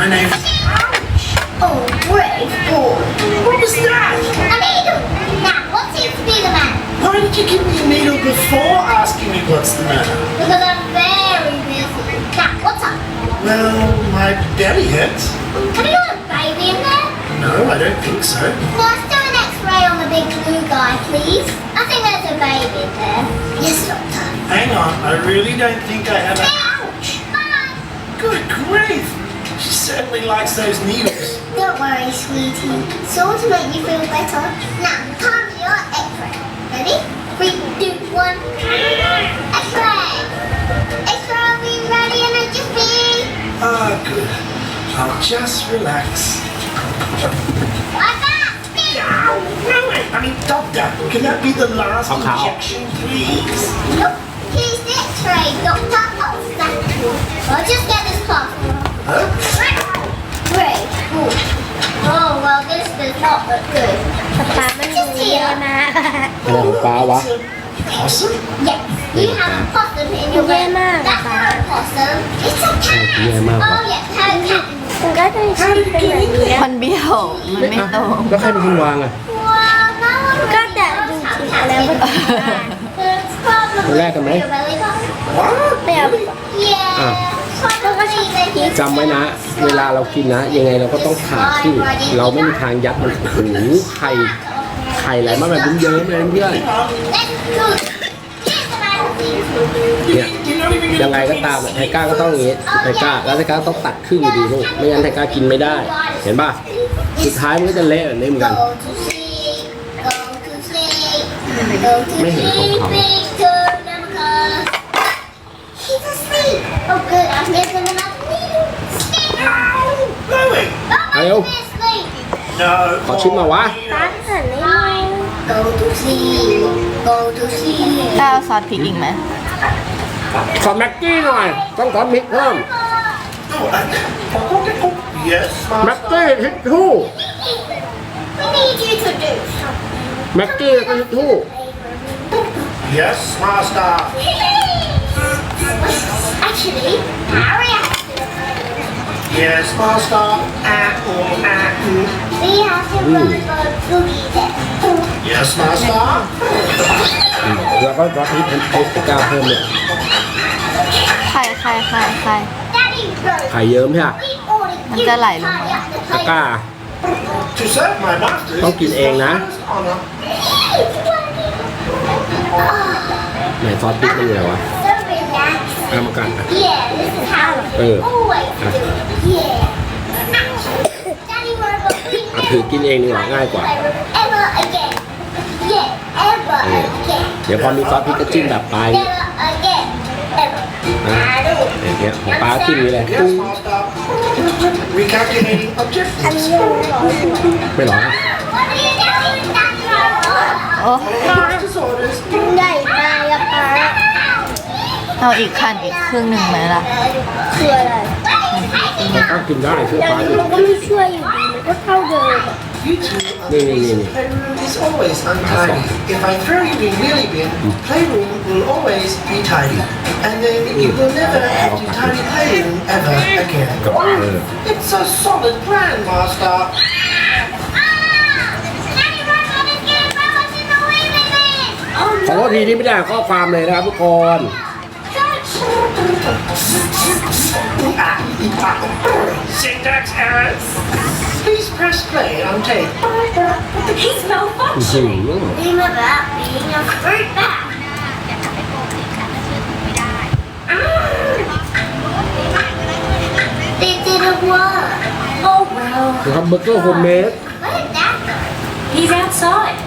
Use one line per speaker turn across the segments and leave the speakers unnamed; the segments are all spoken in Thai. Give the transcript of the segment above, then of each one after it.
My name.
Oh, brave boy. What was that?
A needle. Now, what seems to be the matter?
Why did you give me a needle before asking me what's the matter?
Because I'm very busy. Now, what's up?
Well, my belly hurts.
Have you got a baby in there?
No, I don't think so.
Let's do an x-ray on the big blue guy, please. I think there's a baby in there. Yes, doctor.
Hang on, I really don't think I have
a... Ouch! Bye!
Good grief! She certainly likes those needles.
Don't worry, sweetie. So to make you feel better, now time your X-ray. Ready? Three, two, one. X-ray! X-ray will be ready and in just jiffy.
Ah, good. I'll just relax.
What's that?
Meow! I mean, doctor, can that be the last okay. injection, please?
Nope. Here's the X-ray, doctor. Oh, I'll just get this cloth. ป h ามันดูเย
อ o มากอะไรของป้าวะ
Possum?
a p here. it's Yes. You have a possum in your room. Yeah, That's not a possum. It's a cat. Yeah, mom. Oh, yeah, cat, cat. มันก็จะช
อบเป็นแบบนี้มันเบี a ยวมันไม่ตรง
แล้วใครเป็นคนวางอ่ะ Wow,
that one ก็จะดูจิตแล้วก็
It's probably แลกกันไหม your belly button. แต่ Yeah. อ่ะจำไว้นะ เวลาเรากินนะยังไงเราก็ต้องผ่าที่เราไม่มีทางยัดมันหูไข่ไข่อะไรมากแบบเยอะมเลยเพื่อนเนี่ยยังไงก็ตามไทก้าก็ต้องอย่างนี้ไทก้าแล้วไทก้าต้องตัดครึ่งดีลูกไม่งั้นไทก้ากินไม่ได้ เห็นป่ะสุดท้ายมันก็จะเละเนเหมกันไม่เห็นของเขา Oh, good. I'm missing another needle. Stay down. Going. Oh, my Hello. goodness, wait. No. ขอชิมมาวะร้านสันนี่ Go to
sleep. Go to sleep. ก้าวซอสพริกอีกไหม
ขอแม็กกี้หน่อยต้องขอมิกเพิ่ม Yes. แม็กกี้ทิชชู่
We need you to do something.
แม็กกี้ก็ทิชชู่
Yes, master.
actually Mario.
Yes, Master. Ah, oh, ah, mm. We have to go for Boogie then. Yes, Master.
แล้วก็รับนี้เป็นไอ้กาเพิ่มเลย
ไข่ไข่ไข่ไข่ Daddy
Rose. ไข่เยิ้มใช่ไหม We
ordered you มันจะไหลลงมา
Mario, the ตะก plate. ร้า To serve my master ต้องกินเองนะ honor. It's funny. ไหนซอสพริกมันอยู่ไหนวะ So relaxed. ทำการเออเอาถือกินเองดีกว่าง่ายกว่าเดี๋ยวพอมีซอสพิกกะจิ้มดับไปอ่าเงี้ยของป้าที่มีอะไรตไม่หรอไม่อ
รอเอาอีกขั้นอีกครึ่งหนึ่งไหมล่ะคืออะไร
ถ้ากินได้ช่
วยอย่างฟ้านี้ดิมันก็ไม่ช่วยอยู่ดีมันก็เท่าเดิมอะ YouTube นี่นี่นี่นี่ bedroom is always untidy. If I throw you in Lily Bin, playroom will always be tidy. And then you will never have to tidy
playroom ever again. กับเออ It's a solid plan, Master. Daddy, run, let us get a in the way with it! ขอโทษทีที่ไม่ได้อ่านข้อความเลยนะครับทุกคน Syntax errors. Please press play on tape. He's
malfunctioning. about being a fruit bat. They didn't work. Oh
well. ทำเบอร์เกอร์โฮมเมด did
that He's outside.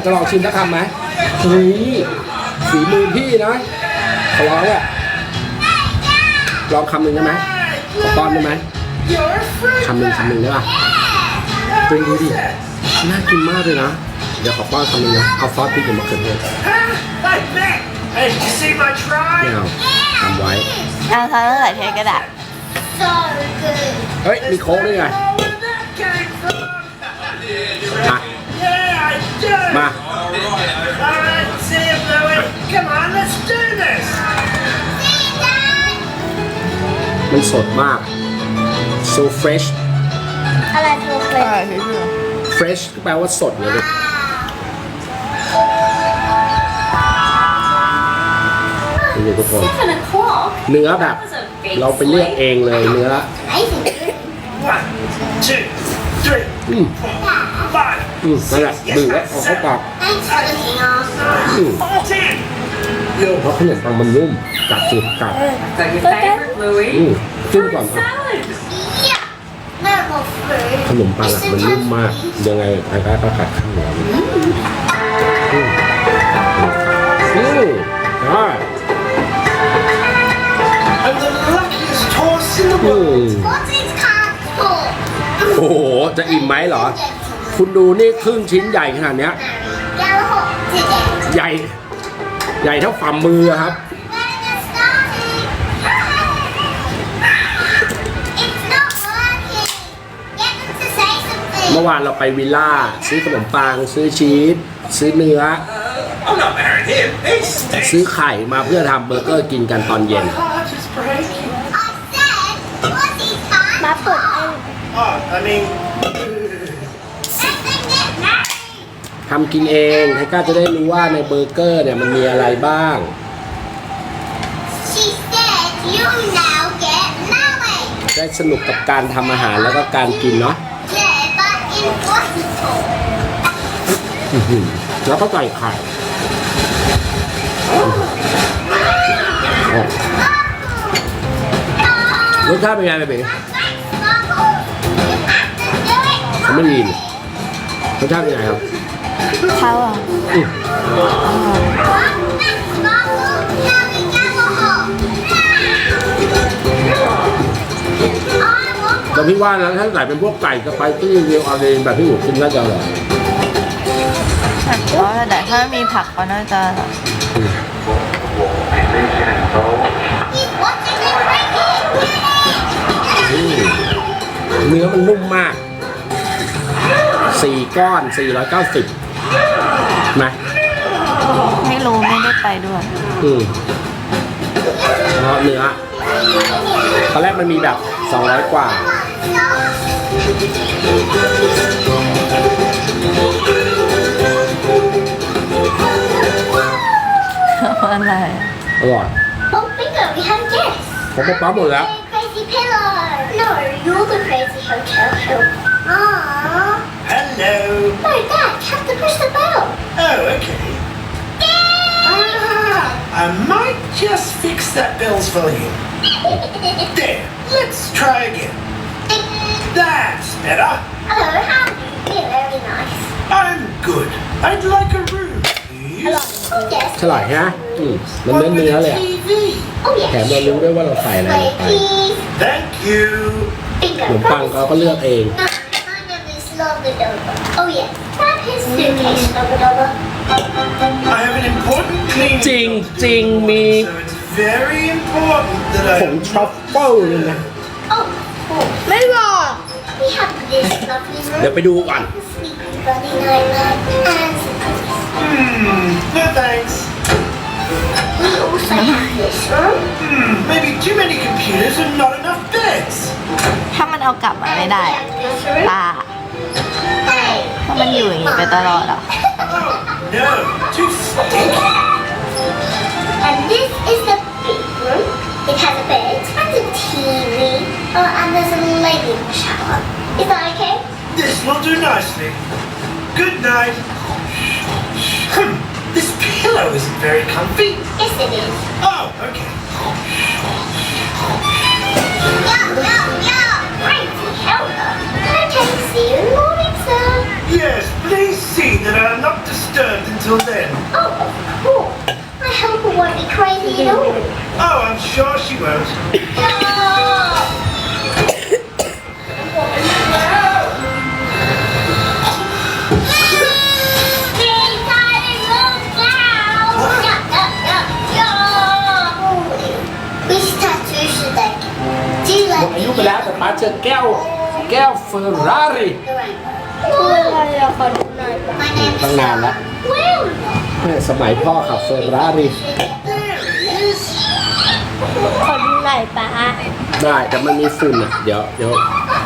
ากจะลองชิมสักคำไหมเฮ้ฝีมือพี่นะขอลองเนี่ยลองคำหนึ่งได้ไหมขอป้อนได้ไหมคำหนึ่งคำหนึ่งได้ป่ะเร็ดูดิน่ากินมากเลยนะเดี๋ยวขอป้อนคำหนึ่งนะเอาซอสพริกินมาเขืนเทศไม่เอาทำ
ไว้เอาซอสเขืเทก็ได้
เฮ้ย มีโค้กด้วยไงอ่ะมันสดมาก so fresh
อะไร so fresh
fresh ก็แปลว่าสดเลยนี่ทุกคนเนื้อแบบ เราไปเลือกเองเลยเนื้อ o น e t อืมนั่นแหละดแล้วออกเข้าปากเพราะขนมปังมันนุ่มกัดสิกัด l ั k เลย u อจิ้มก่อนครับ ขนมปังอะมันนุ่มมาก ยังไงไอ้ไอ้ก็ขัดข้างหลันอืมได้โอ้โห จะอิ่มไหมเหรอ คุณดูนี่ครึ่งชิ้นใหญ่ขนาดเนี้ย ใหญ่ใหญ่เท่าฝ่ามือครับเมื่อวานเราไปวิลล่า ซื้อขนมปังซื้อชีสซื้อเนื้อ ซื้อไข่มาเพื่อทำเบอร์เกอร์กินกันตอนเย็นมาเปิดทำกินเองไ้ก้าจะได้รู้ว่าในเบอร์เกอร์เนี่ยมันมีอะไรบ้าง s a i d ได้สนุกกับการทำอาหารแล้วก็การกินเนาะหืแล้วก็ใส่ไข่รสชาติเป็นไงเบบีเขาไม่ดีรสชาติเป็นไงครับเขาอ่ะแต่พี่ว่านะถ้าใส่เป็นพวกไก่สไปซี่เรียวอาเรนแบบที่หนูกินน่าจะอร่อย
ผักก็แต่ถ้ามีผักก็น่าจะ
เนื้อมันนุ่มมากสี่ก้อนสี่ร้อยเกสิบมา
ไม่รู้ไม่ได้ไปด้วย อืม
เนื้อตอนแรกมันมีแบบสองร้อยกว่าอะไรอร่อย Oh bingo we have a guest ผมก็ปั๊บหมดแล้ว Crazy pillow No you're the crazy hotel Aww Hello No dad you have to push the bell Oh okay
I might just fix that bell's volume. there, let's try again. That's better. Hello, how are you? You're very nice. I'm good. I'd like a
ฉลาดฮะอืมมันเน้นเนื้อเลยแถมเรารู้ด้วยว่าเราใส่อะไรไป Thank you ขนมปังเขาก็เลือกเองจริงจริงมีผงทรัฟเฟิลนะ
ไม่บอก
เดี๋ยวไปดูก่อน Hmm, no thanks.
We also Hmm, maybe too many computers and not enough beds. ถ้ามันเอากลับมาไม่ได้อะ And this room. ตา Hey, ถ้ามันอยู่อย่างนี้ไปตลอดอ่ะ No, too stinky. And this is the big room.
It has a bed and a TV. Oh, and there's a lady in the shower. Is that okay? This will do nicely. Good night. This pillow isn't very comfy. Yes, it is. Oh, okay. see you in the morning, sir? Yes, please see that I am not disturbed until then. Oh, of
course. My Helga won't be crazy at all.
Oh, I'm sure she won't.
มาเจอแก้วแก้วเฟอร์รารี่คืออะไรอะขอดูหน่อยตั้งนานละวแม่สมัยพ่อขับเฟอร์รารี่
ขอดูหน่อยป้า
ได้ แต่มันมีฝุ่นอ่ะ เดี๋ยวเดี๋ยว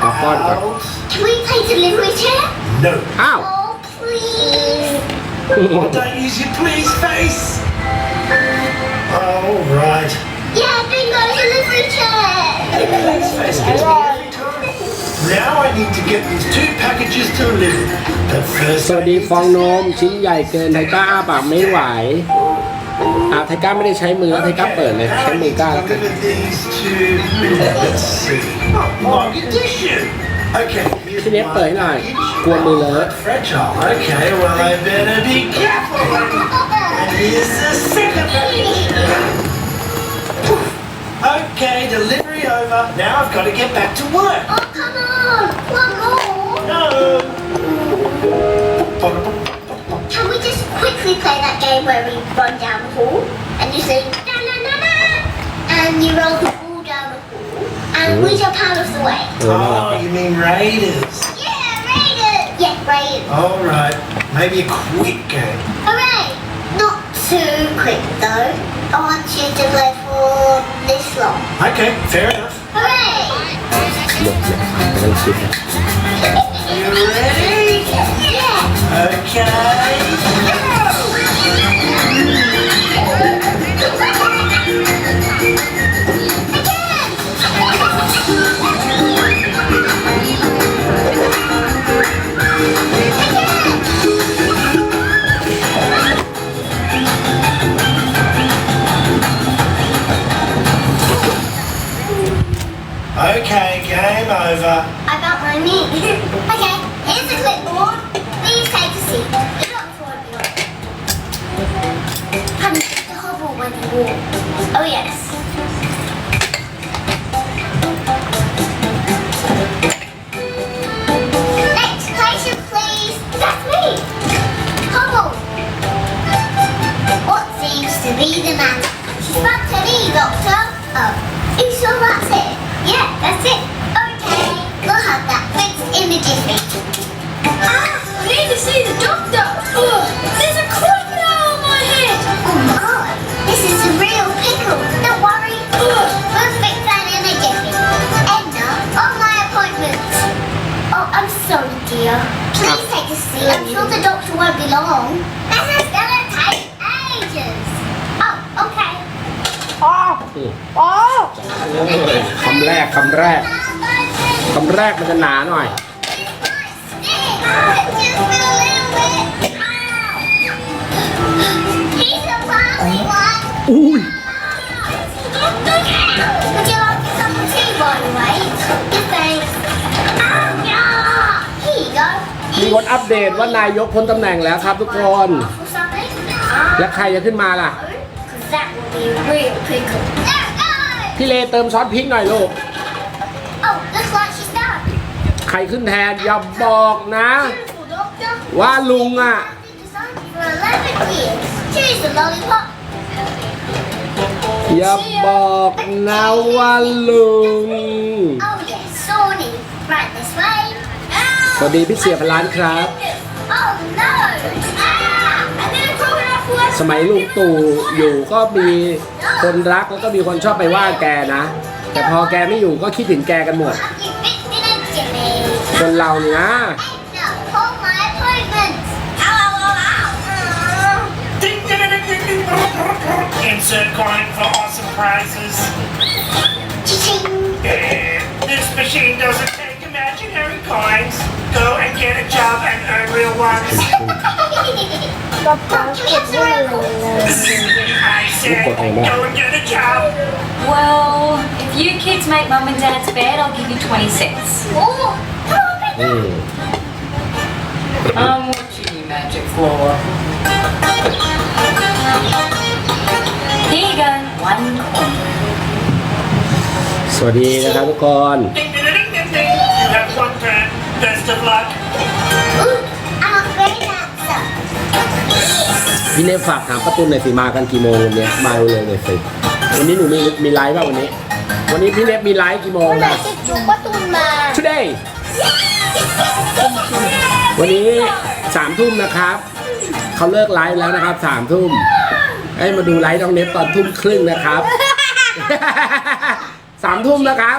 มาป้อนก่อนอ้าว Why don't use your please face? All right. Yeah, bingo, delivery chair. Now I need to get these two packages delivered. But first, สวัสดีฟองนมชิ้นใหญ่เกินไทก้าอ้าปากไม่ไหว อาไทก้า ไม่ได้ใช้มือ ไทก้าเปิดเลย I to แล้วกัน deliver these long oh, Okay, one ให้หน่อย กลัวมือเลอะ Okay, well I better be careful.
the over. Now I've got to get back to work. Oh, come on. One more. No. Can we just quickly play that game where we run down the hall and you say, na na na na, and you roll the ball down the hall and we jump out of the way?
Oh, you mean Raiders?
Yeah, Raiders. Yeah, Raiders.
All right. Maybe a quick game.
All right too quick though. I want you to play for this long.
Okay, fair enough.
Hooray! You ready? Yeah. Okay. game over. I got my meat. okay, here's the clipboard. Please take a seat. when you Oh yes. Next patient, please. That's me. What seems to be the matter?
นายกพ้นตำแหน่งแล้วครับทุกคน แล้วใครจะขึ้นมาล่ะ พี่เลเติมซอสพริกหน่อยลูก ใครขึ้นแทนอย่าบอกนะ ว่าลุงอ่ะ อย่าบอกนะว่าลุงสวัสดีพี่เสียพลานครับสมัยลุงตู่อยู่ก็มีคนรักแล้วก็มีคนชอบไปว่าแกนะ แต่พอแกไม่อยู่ก็คิดถึงแกกันหมด คนเราเนี่ยนะ
this machine doesn't once. I
said, get a job. Well, if you kids make mum and dad's bed, I'll give you 20 cents. Hmm. Oh, I'm um, watching you, Magic Flora.
one สวัสดีนะครับทุกคนพี่เนฟฝากถามประตูหน่อยสิมากันกี่โมงเนี่ยมาเร็วๆหน่อยสิวันนี้หนูมีมีไลฟ์ป่ะวันนี้ วันนี้พี่เนฟมีไลฟ์กี่โมง
นะจูป้าตูนมา
today วันนี้สามทุ่มนะครับเขาเลิกไลฟ์แล้วนะครับสามทุ่มให้มาดูไลฟ์น้องเนฟตอนทุ่มครึ่งนะครับสามทุ่มนะครับ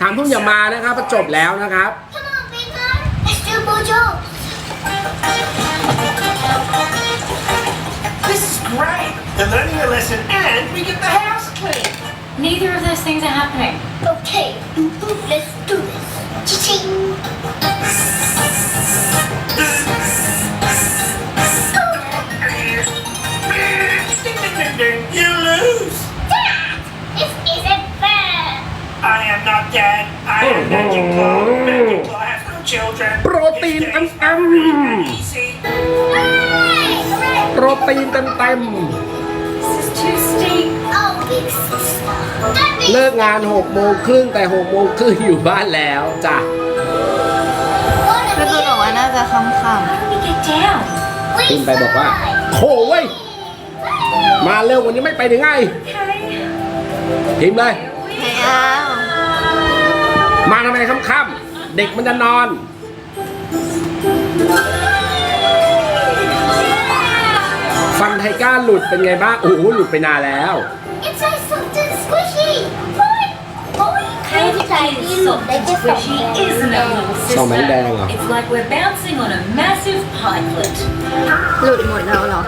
สามทุ่มอย่ามานะครับจบแล้วนะครับ Come on, This is great. They're learning a lesson and we get the house clean. Neither of those things are happening. Okay, let's do this. Cha-ching. You lose! Dad! This isn't fair! I am not dead. I am magical. Magical Magic has no children. Protein and um, um. โรตีนเต็มเต็มเลิกงานหกโมงครึ่งแต่หกโมงครึ่งอยู่บ้านแล้วจ้ะ
คือตัวบอกว่าน่าจะคคำ
ๆตืนไปบอกว่าโขเว้ย มาเร็ววันนี้ไม่ไปถึงไงพิมเลย มาทำไมคคำเด็กมันจะนอนฟันไทก้าหลุดเป็นไงบ้าง โอ้หลุดไปนานแล้ว It's like soft and squishy ชอบแมงแดงเหรอ
หลุดหมดแล้วเหรอ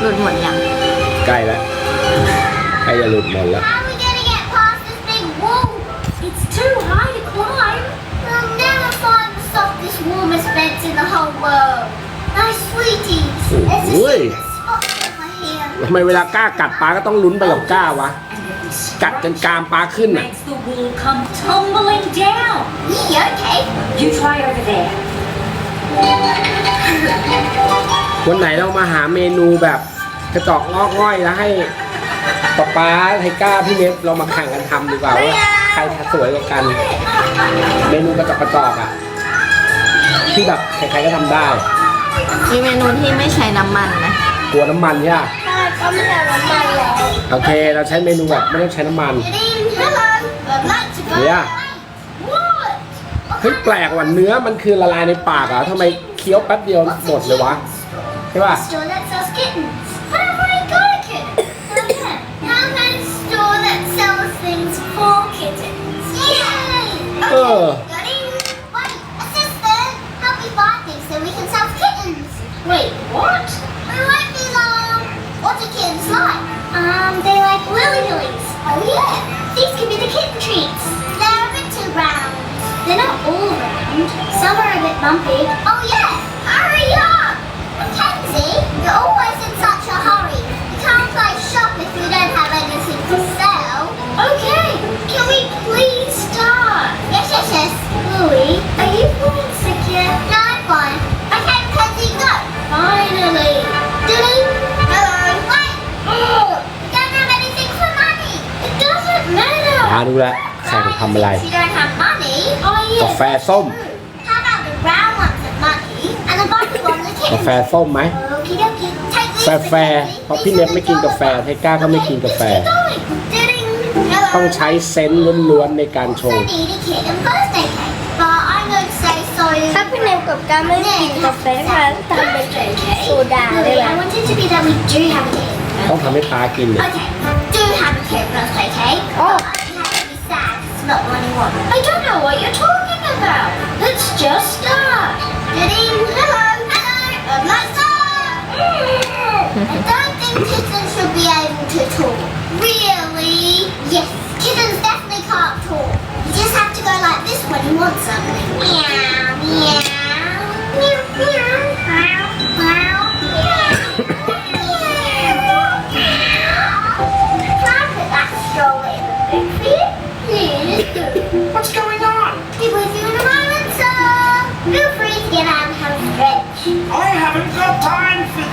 หลุดหมดยัง
ใกล้แล้วใกล้จะหลุดหมดแล้วสวัสดีโอ้ยทำไมเวลากล้ากัดปลาก็ต้องลุ้นไปกับกล้า วะ กัดจนกามปลาขึ้นอ่ะวันไหนเรามาหาเมนูแบบกระจอกงอกง่อยแล้วให้ป๊าปลาไทก้า พี่เนฟเรามาแข่งกันทำดีกว่าว่าใครสวยกว่ากัน เมนูกระจอกกระจอกอ่ะ ที่แบบใครๆก็ทำได้
มีเมนูที่ไม่ใช้น้ำมันไหม
กลัวน้ำมันเนี่ยใ
ช่ก็ไม่ใช้น้ำมันแล้ว
โอเค เราใช้เมนูแบบไม่ต้องใช้น้ำมันนแบบเนี่ยเฮ้ยแปลกว่ะเนื้อมันคือละลายในปากอ่ะทำไมเคี้ยวแป๊บเดียวหมดเลยวะใช่ป่ะ
เออ
Wait, what?
We like these, um, what do kittens like?
Um, they like lily lilies.
Oh yeah, these could be the kitten treats. They're a bit too round.
They're not all round. Some are a bit bumpy.
Oh,
้ารู้แล้วใครทำอะไรกาแฟส้มกาแฟส้มไหมกาแฟ เพราะพี่เล็บไม่กินกาแฟไทก้าก็ไม่กินกาแฟ ต้องใช้เซนล้วนๆในการชง
ถ้าพี่เล็บกับก้าไม่กินกาแฟ้ทำเป็นโซดาได้ไห
ต้องทำให้ตากินเลย Okay. about running water? I don't know what you're talking
about. Let's just start. Getting hello, hello, I'm mm. Liza. I don't think kittens should be able to talk.
Really?
Yes. Kittens definitely can't talk. You just have to go like this when you want something. Meow, meow, meow, meow.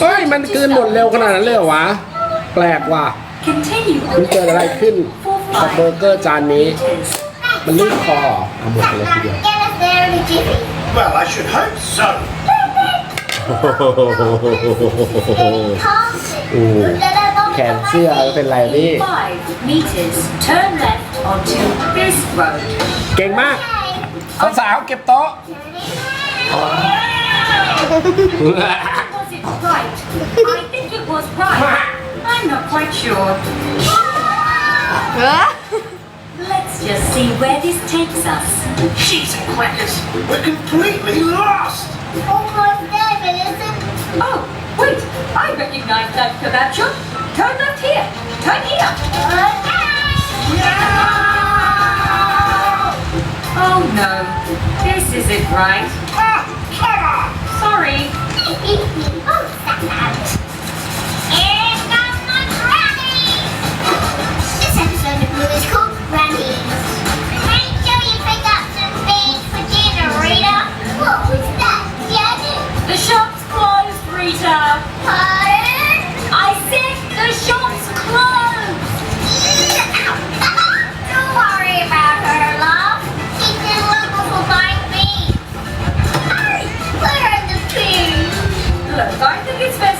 เฮ้ย มันกินหมดเร็วขนาดนั้นเลยเหรอวะ แปลกว่ะมันเกิดอะไรขึ้นกับเบอร์เกอร์จานนี้ มันลื่นคอเอาหมดเลยทีเดียว Well, I should hope so. โอ้โหแขนเสื้อแลเป็นไรนี่ เก่งมาก สาวเก็บโต๊ะ Right. I think
it was right. I'm not quite sure. Ah! Let's just see where this takes us.
She's crackers. We're completely lost. Almost there, but not Oh, wait. I recognize that cabacho. Turn left here. Turn here. Okay.
No! Oh no. This isn't right. Ah, Sorry. Here comes This episode of is called Make sure you pick up some beans for dinner, Rita. What was that, Daddy?
The shop's closed, Rita. I said the shop's closed.
Don't worry about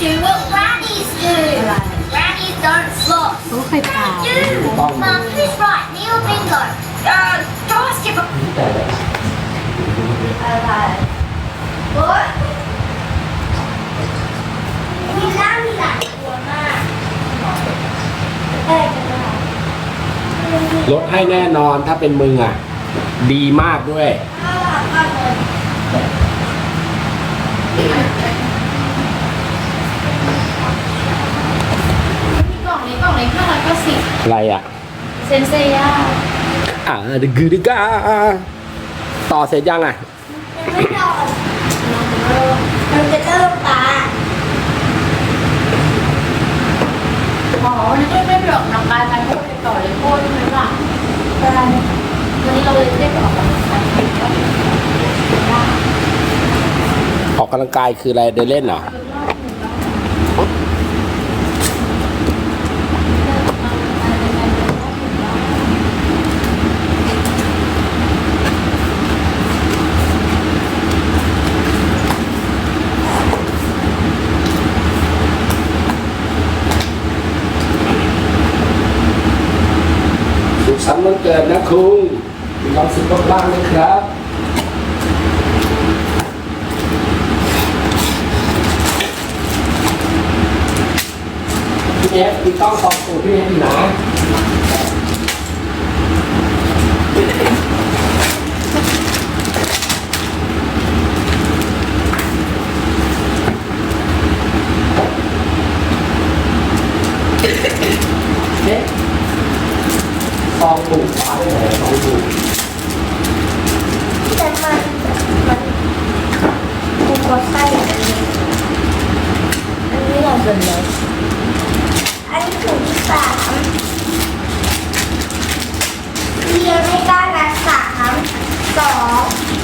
do what grannies do. Grannies don't floss. รู้ใคร
เปล่า You, Mum, who's right? Neil Bingo. Uh, Thomas Skipper. Alright. What? มีน้ำมีหลายตัวมากเออลดให้แน่นอน ถ้าเป็นมึงอ่ะ ดีมากด้วยถ้าหลับก็เล
ยเองห้าร้อยเก้าสิบอะไรอ่ะ เซนเซีย
อ่าดึกดึกาต่อเสร็จยังอ่ะไม่ต่อมันจะเริ่มตาหมอนี่ก็ไม่หลอกนัการการพูดต่อเลยพูดใช่ไหมล่ะรวันนี้เราเลยได้ออกกำลังกายออกกำลังกายคืออะไรเดินเล่นเหรอทำมันเกิดนะครูมีความสุขมากๆเลยครับพี่เอฟพี่ต้องสอบสูตรพี่เอฟหนะเองถูกฟ้าเลยสองถูกแต่มันมันก
ูกใไส้อันนี้อันนี้เราเป็นเลยอันนี้ถูกที่สามเรียนไม่ได้นะสามสอง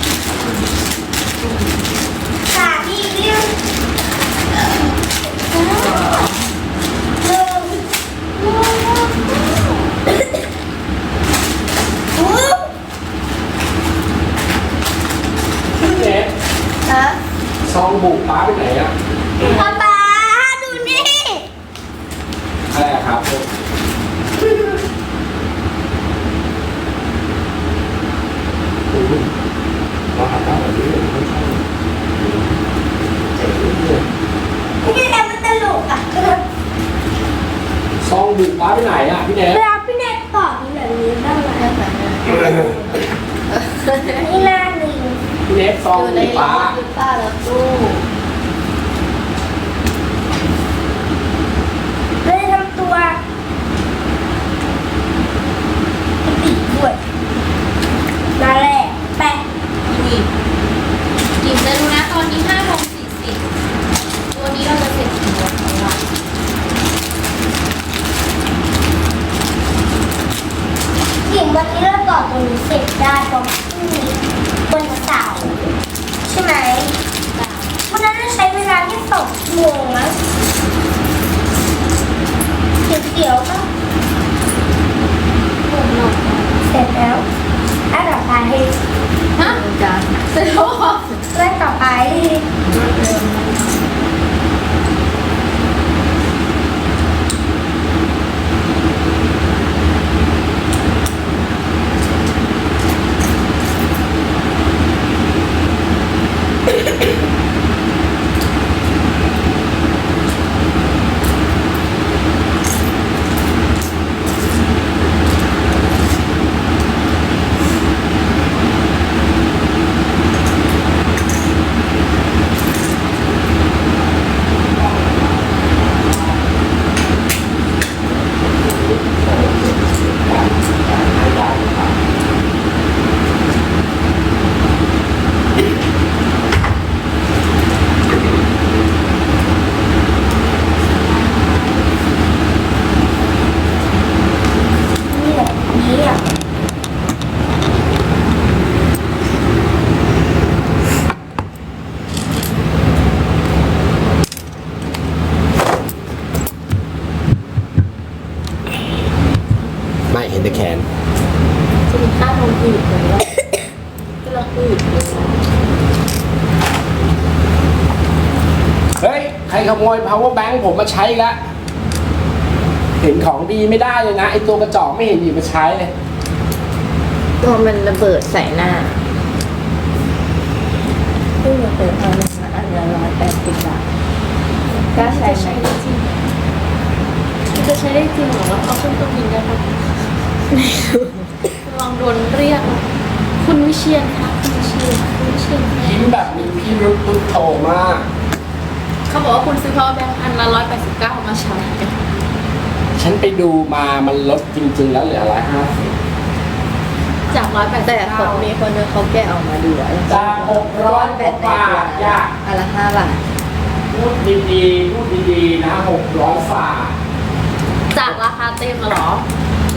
โมย power bank ผมมาใช้ละเห็นของดีไม่ได้เลยนะไอตัวกระจอกไม่เห็นหยิบมาใช้เลย
ตัวมันระเบิดใส่หน้าตู้ระเบิดเอาลงมาอันละร้อยแปดสิบบาทกล้าใ
ช้ได้จริงจะใช้ได้จริงเหรอเอาขึ้นตัวยินได้ปะลองโดนเรียกคุณวิเชียนครับคุณวิเชียน
คุณวิเชียนยิ้มแบบมีพี่รุ้นโตมาก
เขาบอกว่าคุณซื้อเพราะแบงค์อันละร้อยแปดสิบเก้ามาใช้
ฉันไปดูมามันลดจริงๆ แล้วเหลือร้อยห้าสิบ
จากร้อยแปดสิแต่บผเก้ามมีคนนึงเขาแกะออกมาดูอะ
จากหกร้อยแปดบาทยาก
อันละห้าบาท
พูดดีๆพูดดีๆ นะหกร้อยฝา
จากราคาเต็มมาหรอ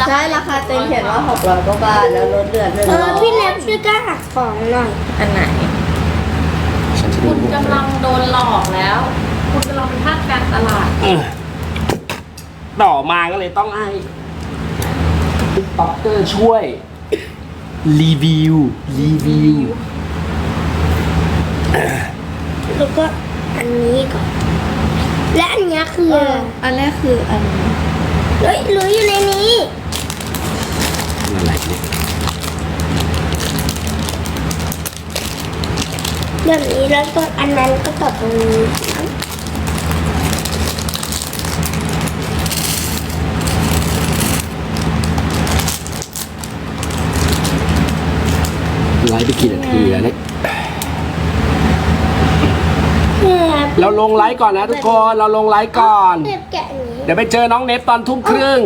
ใช่ราคาเต็มเขียนว่าหกร้อยกว่าบาทแล้วลดเหลือหนึ่งเอร้อยพี่เล็บช่วยกล้าหักของหน่อย อันไหน
ต่อมาก็เลยต้องให้ติ๊กต็อกเกอร์ช่วย รีวิวรีวิว
แล้วก็อันนี้ก่อนและอันนี้คือ อันแรกคืออันนี้เฮ้ยอยู่ในนี้อะไรเนี่ยแบบนี้แล้วก็อันนั้นก็ตัอตรงนี้
ลฟ์ไปกี่นาทีแล้วเนี่ยเราลงไลฟ์ก่อนนะทุกคน เราลงไลฟ์ก่อน เดี๋ยวไปเจอน้องเนทตอนทุ่มครึ่ง